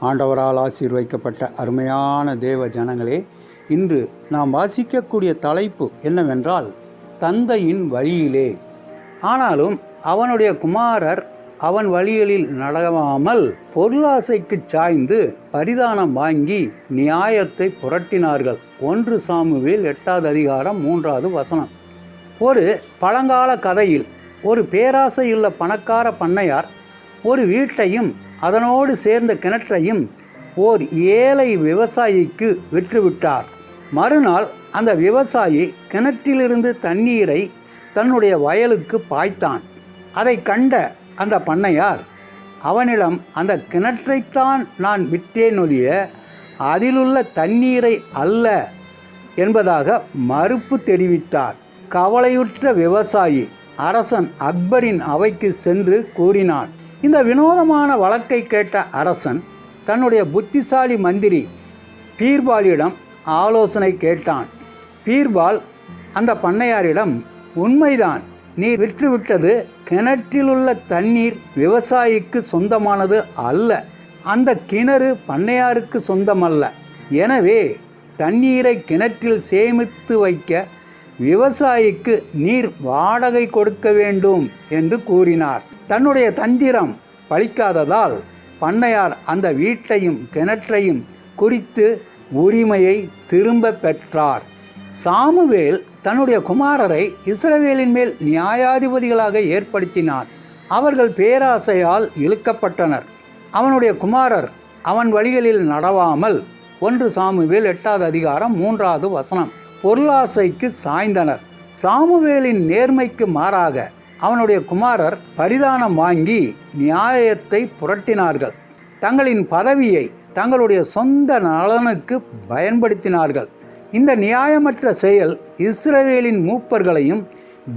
ஆண்டவரால் ஆசீர்வைக்கப்பட்ட அருமையான தேவ ஜனங்களே இன்று நாம் வாசிக்கக்கூடிய தலைப்பு என்னவென்றால் தந்தையின் வழியிலே. ஆனாலும் அவனுடைய குமாரர் அவன் வழிகளில் நடவாமல் பொருளாசைக்கு சாய்ந்து பரிதானம் வாங்கி நியாயத்தை புரட்டினார்கள். ஒன்று சாமுவேல் எட்டாவது அதிகாரம் மூன்றாவது வசனம். ஒரு பழங்கால கதையில் ஒரு பேராசையுள்ள பணக்கார பண்ணையார் ஒரு வீட்டையும் அதனோடு சேர்ந்த கிணற்றையும் ஓர் ஏழை விவசாயிக்கு விற்றுவிட்டார். மறுநாள் அந்த விவசாயி கிணற்றிலிருந்து தண்ணீரை தன்னுடைய வயலுக்கு பாய்த்தான். அதை கண்ட அந்த பண்ணையார் அவனிடம் அந்த கிணற்றைத்தான் நான் விட்டேனொழிய அதிலுள்ள தண்ணீரை அல்ல என்பதாக மறுப்பு தெரிவித்தார். கவலையுற்ற விவசாயி அரசன் அக்பரின் அவைக்கு சென்று கூறினான் இந்த வினோதமான வழக்கை கேட்ட அரசன் தன்னுடைய புத்திசாலி மந்திரி பீர்பாலிடம் ஆலோசனை கேட்டான். பீர்பால் அந்த பண்ணையாரிடம் உண்மைதான். நீ விற்றுவிட்டது கிணற்றிலுள்ள தண்ணீர் விவசாயிக்கு சொந்தமானது அல்ல. அந்த கிணறு பண்ணையாருக்கு சொந்தமல்ல. எனவே தண்ணீரை கிணற்றில் சேமித்து வைக்க விவசாயிக்கு நீர் வாடகை கொடுக்க வேண்டும் என்று கூறினார். தன்னுடைய தந்திரம் பழிக்காததால் பண்ணையார் அந்த வீட்டையும் கிணற்றையும் குறித்து உரிமையை திரும்ப பெற்றார். சாமுவேல் தன்னுடைய குமாரரை இஸ்ரவேலின் மேல் நியாயாதிபதிகளாக ஏற்படுத்தினார். அவர்கள் பேராசையால் இழுக்கப்பட்டனர். அவனுடைய குமாரர் அவன் வழிகளில் நடவாமல் ஒன்று சாமுவேல் எட்டாவது அதிகாரம் மூன்றாவது வசனம் பொருளாசைக்கு சாய்ந்தனர். சாமுவேலின் நேர்மைக்கு மாறாக அவனுடைய குமாரர் பரிதானம் வாங்கி நியாயத்தை புரட்டினார்கள். தங்களின் பதவியை தங்களுடைய சொந்த நலனுக்கு பயன்படுத்தினார்கள். இந்த நியாயமற்ற செயல் இஸ்ரவேலின் மூப்பர்களையும்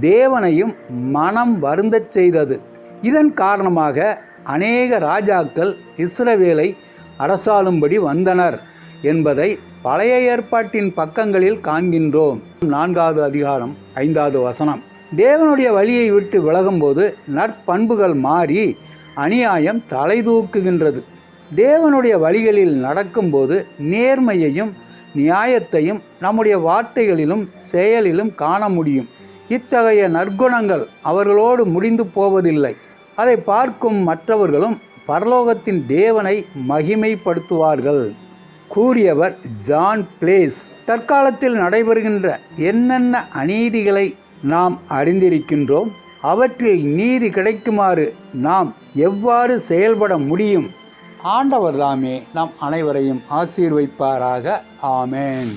தேவனையும் மனம் வருந்தச் செய்தது. இதன் காரணமாக அநேக ராஜாக்கள் இஸ்ரவேலை அரசாளும்படி வந்தனர் என்பதை பழைய ஏற்பாட்டின் பக்கங்களில் காண்கின்றோம். நான்காவது அதிகாரம் ஐந்தாவது வசனம். தேவனுடைய வழியை விட்டு விலகும்போது நற்பண்புகள் மாறி அநியாயம் தலை தூக்குகின்றது. தேவனுடைய வழிகளில் நடக்கும்போது நேர்மையையும் நியாயத்தையும் நம்முடைய வார்த்தைகளிலும் செயலிலும் காண முடியும். இத்தகைய நற்குணங்கள் அவர்களோடு முடிந்து போவதில்லை. அதை பார்க்கும் மற்றவர்களும் பரலோகத்தின் தேவனை மகிமைப்படுத்துவார்கள். கூறியவர் ஜான் பிளேஸ். தற்காலத்தில் நடைபெறுகின்ற என்னென்ன அநீதிகளை நாம் அறிந்திருக்கின்றோம். அவற்றில் நீதி கிடைக்குமாறு நாம் எவ்வாறு செயல்பட முடியும்? ஆண்டவர் தாமே நாம் அனைவரையும் ஆசீர்வைப்பாராக. ஆமேன்.